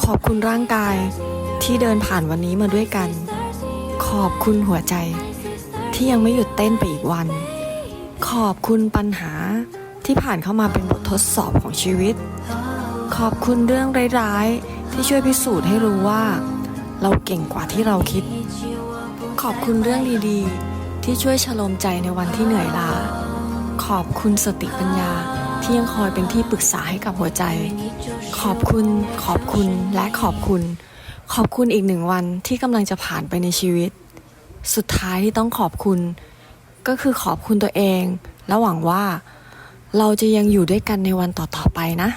ขอบคุณร่างกายที่เดินผ่านวันนี้มาด้วยกัน ขอบคุณหัวใจ ที่ยังไม่หยุดเต้นไปอีกวัน ขอบคุณปัญหาที่ผ่านเข้ามาเป็นบททดสอบของชีวิต ขอบคุณเรื่องร้ายๆ ที่ช่วยพิสูจน์ให้รู้ว่า เราเก่งกว่าที่เราคิด ขอบคุณเรื่องดีๆ ที่ช่วยชโลมใจในวันที่เหนื่อยล้าขอบคุณสติปัญญา ที่ยังคอยเป็นที่ปรึกษาให้กับหัวใจ ขอบคุณ ขอบคุณและขอบคุณ ขอบคุณอีกหนึ่งวันที่กำลังจะผ่านไปในชีวิต สุดท้ายที่ต้องขอบคุณ ก็คือขอบคุณตัวเอง และหวังว่า เราจะยังอยู่ด้วยกันในวันต่อๆไปนะ